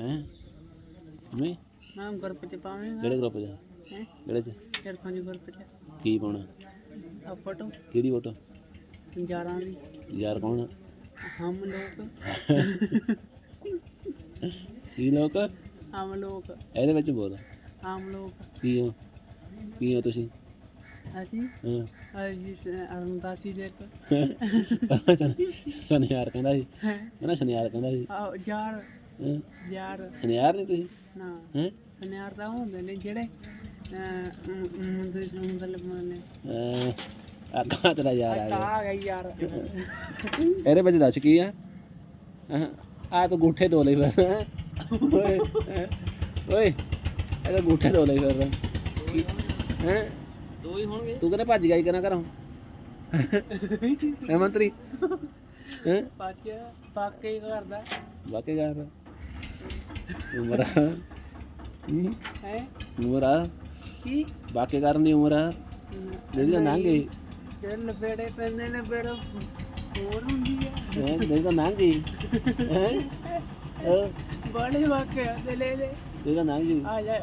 ਹੈ? ਮੈਂ ਨਾਮ ਗਰੁੱਪ ਚ ਪਾਵੇਂਗਾ ਕਿਹੜੇ ਗਰੁੱਪ 'ਚ? ਹੈ? ਕਿਹੜੇ 'ਚ? ਚਾਰ ਪੰਜ ਗਰੁੱਪ ਚ। ਕੀ ਪਾਉਣਾ? ਆ ਫੋਟੋ ਕਿਹਦੀ ਫੋਟੋ ਯਾਰਾਂ ਦੀ। ਯਾਰ ਕੌਣ ਹਮ ਲੋਕ। ਕੀ ਲੋਕ? ਹਮ ਲੋਕ। ਇਹਦੇ ਵਿੱਚ ਬੋਲ। ਆਮ ਲੋਕ। ਕੀ ਹੋ? ਕੀ ਹੋ ਤੁਸੀਂ? ਅਸੀਂ? ਹਾਂ। ਅਸੀਂ ਅਰੰਦਾਸੀ ਦੇ ਸ਼ਨੀਵਾਰ ਕਹਿੰਦਾ ਸੀ। ਹੈ? ਕਹਿੰਦਾ ਸ਼ਨੀਵਾਰ ਕਹਿੰਦਾ ਸੀ। ਆ ਯਾਰ? ਯਾਰ। ਸ਼ਨੀਵਾਰ ਨਹੀਂ ਤੁਸੀਂ? ਨਾ। ਹੈ? ਤਾਂ ਹੁੰਦੇ ਨੇ ਜਿਹੜੇ ਮੁੰਡੇ ਮੁੰਡੇ ਨੇ ਅੱਗਾ ਤੇਰਾ ਯਾਰ ਆ ਗਿਆ। ਆ ਗਈ ਯਾਰ। ਇਹਦੇ ਵਿੱਚ ਦੱਸ ਕੀ ਆ? ਆ ਤੂੰ ਗੂਠੇ ਧੋ ਲਈ ਫਿਰ। ਹੈਂ? ਓਏ? ਓਏ ਇਹ ਤਾਂ ਗੂਠੇ ਧੋ ਲਈ ਫਿਰ। ਹੈ? ਦੋ ਹੀ ਹੋਣਗੇ। ਤੂੰ ਕਹਿੰਦਾ ਭੱਜ ਗਿਆ ਹੀ ਕਰਾਂ ਘਰੋਂ? ਹੈ ਮੰਤਰੀ? ਹੈ? ਪੱਚ ਪਾਕੇ ਕਰਦਾ ਵਾਕਈ ਗੱਲ ਉਮਰ ਆ। ਹੂੰ, ਉਮਰ ਕੀ? ਵਾਕਈ ਕਰਨ ਦੀ ਉਮਰ ਆ। ਜਿਹੜੀ ਤਾਂ ਲੰਘ ਗਈ ਜਿਹੜੇ ਲਪੇੜੇ ਪੈਂਦੇ ਨੇ ਬੇੜ ਹੋਰ ਹੁੰਦੀ ਹੈ ਹੈਂ, ਜਿਹੜੀ ਤਾਂ ਲੰਘ ਗਈ ਹੈ? ਬੜੇ ਵਾਕਿਆ ਦੇ ਲੈ ਲੈ। ਜਿਹੜੀ ਤਾਂ ਲੰਘ ਗਈ ਆ ਜਾ